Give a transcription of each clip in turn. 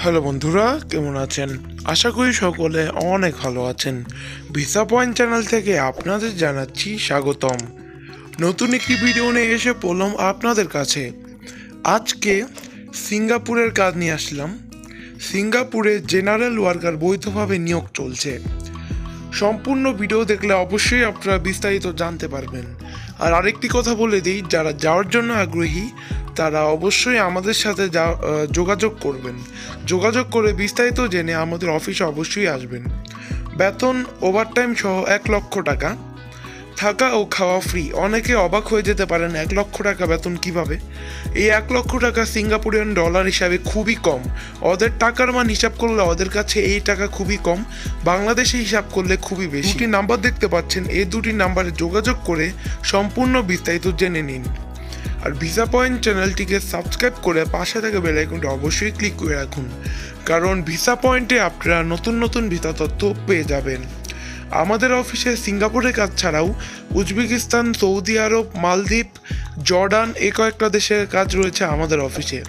Hello বন্ধুরা, কেমন আছেন? আশা করি সকলে অনেক ভালো আছেন। ভিসা পয়েন্ট চ্যানেল থেকে আপনাদের জানাচ্ছি স্বাগতম। নতুন একটি ভিডিও নিয়ে এসে পড়লাম আপনাদের কাছে। আজকে সিঙ্গাপুরের কাজ নিয়ে আসলাম। সিঙ্গাপুরে জেনারেল ওয়ার্কার বৈধভাবে নিয়োগ চলছে। সম্পূর্ণ ভিডিও দেখলে অবশ্যই আপনারা বিস্তারিত জানতে পারবেন। আর আরেকটি কথা বলে দিই, যারা যাওয়ার জন্য আগ্রহী, তারা অবশ্যই আমাদের সাথে যোগাযোগ করবেন। যোগাযোগ করে বিস্তারিত জেনে আমাদের অফিসে অবশ্যই আসবেন। বেতন ওভারটাইম সহ এক লক্ষ টাকা। থাকা ও খাওয়া ফ্রি অনেকে অবাক হয়ে যেতে পারেন, এক লক্ষ টাকা বেতন কীভাবে? এই এক লক্ষ টাকা সিঙ্গাপুরিয়ান ডলার হিসাবে খুবই কম। ওদের টাকার মান হিসাব করলে ওদের কাছে এই টাকা খুবই কম। বাংলাদেশে হিসাব করলে খুবই বেশি। দুটি নাম্বার দেখতে পাচ্ছেন। এই দুটি নাম্বারে যোগাযোগ করে সম্পূর্ণ বিস্তারিত জেনে নিন। আর ভিসা পয়েন্ট চ্যানেলটিকে সাবস্ক্রাইব করে পাশে থাকা বেল আইকনটি অবশ্যই ক্লিক করে রাখুন। কারণ ভিসা পয়েন্টে আপনারা নতুন নতুন ভিসা তথ্য পেয়ে যাবেন। আমাদের অফিসে সিঙ্গাপুরের কাজ ছাড়াও উজবেকিস্তান, সৌদি আরব, মালদ্বীপ, জর্ডান এ কয়েকটা দেশের কাজ রয়েছে আমাদের অফিসে।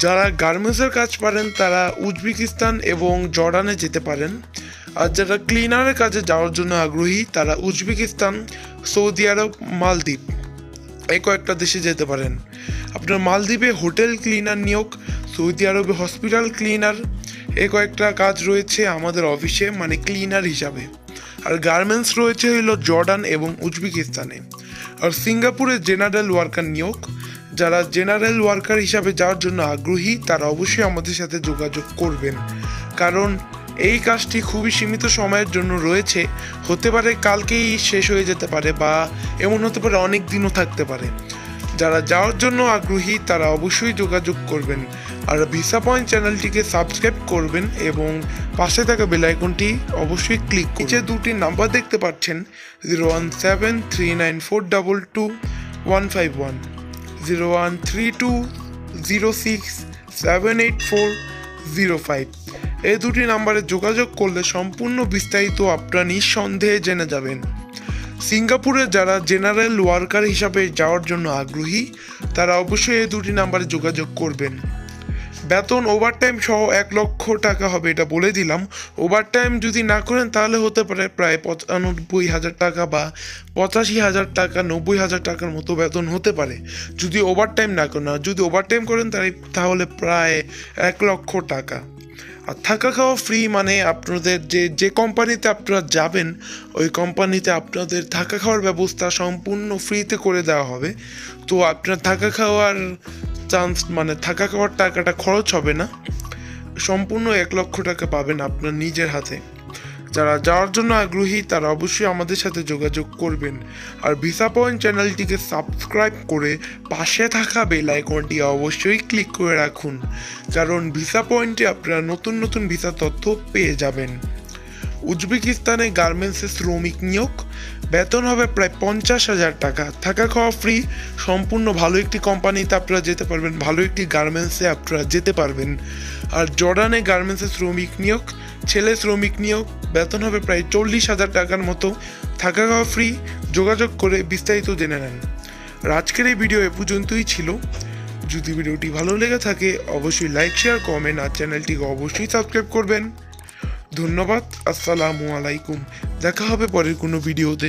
যারা গার্মেন্টসের কাজ পারেন, তারা উজবেকিস্তান এবং জর্ডানে যেতে পারেন। আর যারা ক্লিনারের কাজে যাওয়ার জন্য আগ্রহী, তারা উজবেকিস্তান, সৌদি আরব, মালদ্বীপ এই কয়েকটা দেশে যেতে পারেন। আপনার মালদ্বীপে হোটেল ক্লিনার নিয়োগ, সৌদি আরবে হসপিটাল ক্লিনার এই কয়েকটা কাজ রয়েছে আমাদের অফিসে মানে ক্লিনার হিসাবে। আর গার্মেন্টস রয়েছে হইল জর্ডান এবং উজবেকিস্তানে। আর সিঙ্গাপুরে জেনারেল ওয়ার্কার নিয়োগ। যারা জেনারেল ওয়ার্কার হিসাবে যাওয়ার জন্য আগ্রহী, তারা অবশ্যই আমাদের সাথে যোগাযোগ করবেন। কারণ এই কাজটি খুবই সীমিত সময়ের জন্য রয়েছে। হতে পারে কালকেই শেষ হয়ে যেতে পারে বা এমন হতে পারে অনেক দিনও থাকতে পারে। যারা যাওয়ার জন্য আগ্রহী, তারা অবশ্যই যোগাযোগ করবেন। আর ভিসা পয়েন্ট চ্যানেলটিকে সাবস্ক্রাইব করবেন এবং পাশে থাকা বেল আইকনটি অবশ্যই ক্লিক নিচে দুটি নাম্বার দেখতে পাচ্ছেন zero one seven three nine four double two one five one zero one three two zero six seven eight four zero five এই দুটি নাম্বারে যোগাযোগ করলে সম্পূর্ণ বিস্তারিত আপনারা নিঃসন্দেহে জেনে যাবেন। সিঙ্গাপুরে যারা জেনারেল ওয়ার্কার হিসাবে যাওয়ার জন্য আগ্রহী, তারা অবশ্যই এই দুটি নাম্বারে যোগাযোগ করবেন। বেতন ওভারটাইম সহ এক লক্ষ টাকা হবে, এটা বলে দিলাম। ওভারটাইম যদি না করেন, তাহলে হতে পারে প্রায় পঁচানব্বই হাজার টাকা বা পঁচাশি হাজার টাকা, নব্বই হাজার টাকার মতো বেতন হতে পারে। যদি ওভারটাইম না করেন, আর যদি ওভারটাইম করেন তাহলে প্রায় এক লক্ষ টাকা। আর থাকা খাওয়া ফ্রি মানে আপনাদের যে যে কোম্পানিতে আপনারা যাবেন, ওই কোম্পানিতে আপনাদের থাকা খাওয়ার ব্যবস্থা সম্পূর্ণ ফ্রিতে করে দেওয়া হবে। তো আপনার থাকা খাওয়ার চান্স মানে থাকা খাওয়ার টাকাটা খরচ হবে না। সম্পূর্ণ এক লক্ষ টাকা পাবেন আপনার নিজের হাতে। যারা যাওয়ার জন্য আগ্রহী, তারা অবশ্যই আমাদের সাথে যোগাযোগ করবেন। আর ভিসা পয়েন্ট চ্যানেলটিকে সাবস্ক্রাইব করে পাশে থাকা বেল আইকনটি অবশ্যই ক্লিক করে রাখুন, কারণ ভিসা পয়েন্টে আপনারা নতুন নতুন ভিসা তথ্য পেয়ে যাবেন। উজবেকিস্তানে গার্মেন্টসে শ্রমিক নিয়োগ বেতন হবে প্রায় পঞ্চাশ হাজার টাকা। থাকা খাওয়া ফ্রি সম্পূর্ণ ভালো একটি কোম্পানিতে আপনারা যেতে পারবেন, ভালো একটি গার্মেন্টসে আপনারা যেতে পারবেন। আর জর্ডানে গার্মেন্টসে শ্রমিক নিয়োগ, ছেলে শ্রমিক নিয়োগ, বেতন হবে প্রায় চল্লিশ হাজার টাকার মতো। থাকা খাওয়া ফ্রি যোগাযোগ করে বিস্তারিত জেনে নেন। আর আজকের এই ভিডিও এ পর্যন্তই ছিল। যদি ভিডিওটি ভালো লেগে থাকে, অবশ্যই লাইক শেয়ার কমেন্ট আর চ্যানেলটিকে অবশ্যই সাবস্ক্রাইব করবেন। ধন্যবাদ আসসালামু আলাইকুম। দেখা হবে পরের কোনো ভিডিওতে।